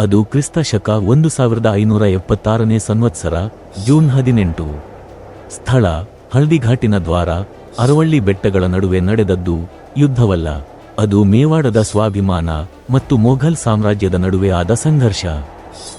ಅದು ಕ್ರಿಸ್ತ ಶಕ ಒಂದು ಸಾವಿರದ ಐನೂರ ಎಪ್ಪತ್ತಾರನೇ ಸಂವತ್ಸರ ಜೂನ್ ಹದಿನೆಂಟು. ಸ್ಥಳ ಹಳ್ದಿಘಾಟಿನ ದ್ವಾರ, ಅರವಳ್ಳಿ ಬೆಟ್ಟಗಳ ನಡುವೆ ನಡೆದದ್ದು ಯುದ್ಧವಲ್ಲ. ಅದು ಮೇವಾಡದ ಸ್ವಾಭಿಮಾನ ಮತ್ತು ಮೊಘಲ್ ಸಾಮ್ರಾಜ್ಯದ ನಡುವೆ ಆದ ಸಂಘರ್ಷ.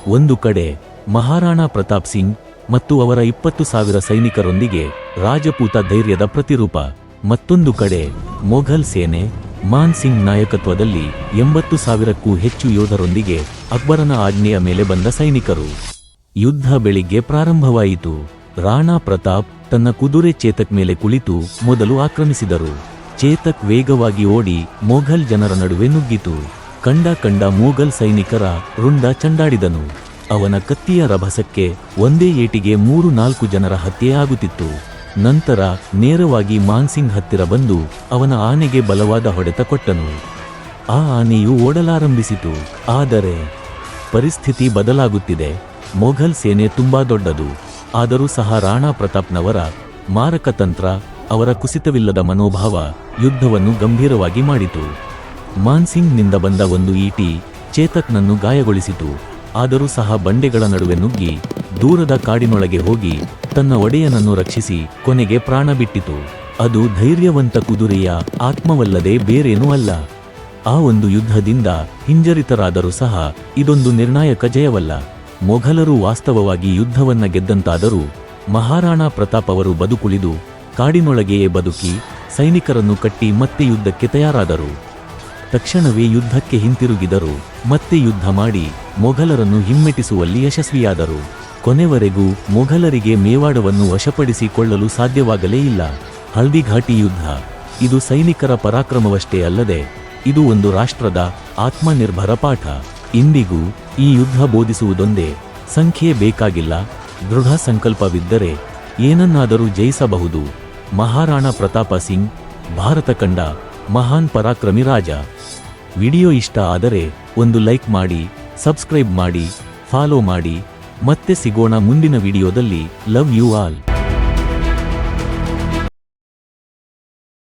ಒಂದು ಕಡೆ, ಮಹಾರಾಣಾ ಪ್ರತಾಪ್ ಸಿಂಗ್ ಮತ್ತು ಅವರ ಇಪ್ಪತ್ತು ಸಾವಿರ ಸೈನಿಕರೊಂದಿಗೆ ರಾಜಪೂತ ಧೈರ್ಯದ ಪ್ರತಿರೂಪ. ಮತ್ತೊಂದು ಕಡೆ, ಮೊಘಲ್ ಸೇನೆ ಮಾನ್ ಸಿಂಗ್ ನಾಯಕತ್ವದಲ್ಲಿ ಎಂಬತ್ತು ಸಾವಿರಕ್ಕೂ ಹೆಚ್ಚು ಯೋಧರೊಂದಿಗೆ ಅಕ್ಬರನ ಆಜ್ಞೆಯ ಮೇಲೆ ಬಂದ ಸೈನಿಕರು. ಯುದ್ಧ ಬೆಳಿಗ್ಗೆ ಪ್ರಾರಂಭವಾಯಿತು. ರಾಣಾ ಪ್ರತಾಪ್ ತನ್ನ ಕುದುರೆ ಚೇತಕ್ ಮೇಲೆ ಕುಳಿತು ಮೊದಲು ಆಕ್ರಮಿಸಿದರು. ಚೇತಕ್ ವೇಗವಾಗಿ ಓಡಿ ಮೊಘಲ್ ಜನರ ನಡುವೆ ನುಗ್ಗಿತು. ಕಂಡ ಕಂಡ ಮೊಘಲ್ ಸೈನಿಕರ ರುಂಡ ಚಂಡಾಡಿದನು. ಅವನ ಕತ್ತಿಯ ರಭಸಕ್ಕೆ ಒಂದೇ ಏಟಿಗೆ ಮೂರು ನಾಲ್ಕು ಜನರ ಹತ್ಯೆ ಆಗುತ್ತಿತ್ತು. ನಂತರ ನೇರವಾಗಿ ಮಾನ್ಸಿಂಗ್ ಹತ್ತಿರ ಬಂದು ಅವನ ಆನೆಗೆ ಬಲವಾದ ಹೊಡೆತ ಕೊಟ್ಟನು. ಆ ಆನೆಯು ಓಡಲಾರಂಭಿಸಿತು. ಆದರೆ ಪರಿಸ್ಥಿತಿ ಬದಲಾಗುತ್ತಿದೆ. ಮೊಘಲ್ ಸೇನೆ ತುಂಬಾ ದೊಡ್ಡದು. ಆದರೂ ಸಹ ರಾಣಾ ಪ್ರತಾಪ್ನವರ ಮಾರಕತಂತ್ರ ಅವರ ಕುಸಿತವಿಲ್ಲದ ಮನೋಭಾವ ಯುದ್ಧವನ್ನು ಗಂಭೀರವಾಗಿ ಮಾಡಿತು. ಮಾನ್ಸಿಂಗ್ನಿಂದ ಬಂದ ಒಂದು ಈಟಿ ಚೇತಕ್ನನ್ನು ಗಾಯಗೊಳಿಸಿತು. ಆದರೂ ಸಹ ಬಂಡೆಗಳ ನಡುವೆ ನುಗ್ಗಿ ದೂರದ ಕಾಡಿನೊಳಗೆ ಹೋಗಿ ತನ್ನ ಒಡೆಯನನ್ನು ರಕ್ಷಿಸಿ ಕೊನೆಗೆ ಪ್ರಾಣ ಬಿಟ್ಟಿತು. ಅದು ಧೈರ್ಯವಂತ ಕುದುರೆಯ ಆತ್ಮವಲ್ಲದೆ ಬೇರೇನೂ ಅಲ್ಲ. ಆ ಒಂದು ಯುದ್ಧದಿಂದ ಹಿಂಜರಿತರಾದರೂ ಸಹ ಇದೊಂದು ನಿರ್ಣಾಯಕ ಜಯವಲ್ಲ. ಮೊಘಲರು ವಾಸ್ತವವಾಗಿ ಯುದ್ಧವನ್ನ ಗೆದ್ದಂತಾದರೂ ಮಹಾರಾಣಾ ಪ್ರತಾಪ್ ಅವರು ಬದುಕುಳಿದು ಕಾಡಿನೊಳಗೆಯೇ ಬದುಕಿ ಸೈನಿಕರನ್ನು ಕಟ್ಟಿ ಮತ್ತೆ ಯುದ್ಧಕ್ಕೆ ತಯಾರಾದರು. ತಕ್ಷಣವೇ ಯುದ್ಧಕ್ಕೆ ಹಿಂತಿರುಗಿದರು. ಮತ್ತೆ ಯುದ್ಧ ಮಾಡಿ ಮೊಘಲರನ್ನು ಹಿಮ್ಮೆಟ್ಟಿಸುವಲ್ಲಿ ಯಶಸ್ವಿಯಾದರು. ಕೊನೆವರೆಗೂ ಮೊಘಲರಿಗೆ ಮೇವಾಡವನ್ನು ವಶಪಡಿಸಿಕೊಳ್ಳಲು ಸಾಧ್ಯವಾಗಲೇ ಇಲ್ಲ. ಹಳ್ದಿಘಾಟಿ ಯುದ್ಧ. ಇದು ಸೈನಿಕರ ಪರಾಕ್ರಮವಷ್ಟೇ ಅಲ್ಲದೆ, ಇದು ಒಂದು ರಾಷ್ಟ್ರದ ಆತ್ಮನಿರ್ಭರ ಪಾಠ. ಇಂದಿಗೂ ಈ ಯುದ್ಧ ಬೋಧಿಸುವುದೊಂದೇ ಸಂಖ್ಯೆ ಬೇಕಾಗಿಲ್ಲ. ದೃಢ ಸಂಕಲ್ಪವಿದ್ದರೆ ಏನನ್ನಾದರೂ ಜಯಿಸಬಹುದು. ಮಹಾರಾಣಾ ಪ್ರತಾಪ ಸಿಂಗ್, ಭಾರತ ಕಂಡ ಮಹಾನ್ ಪರಾಕ್ರಮಿ ರಾಜ. ವಿಡಿಯೋ ಇಷ್ಟ ಆದರೆ ಒಂದು ಲೈಕ್ ಮಾಡಿ, ಸಬ್ಸ್ಕ್ರೈಬ್ ಮಾಡಿ, ಫಾಲೋ ಮಾಡಿ. ಮತ್ತೆ ಸಿಗೋಣ ಮುಂದಿನ ವಿಡಿಯೋದಲ್ಲಿ ಲವ್ ಯು ಆಲ್.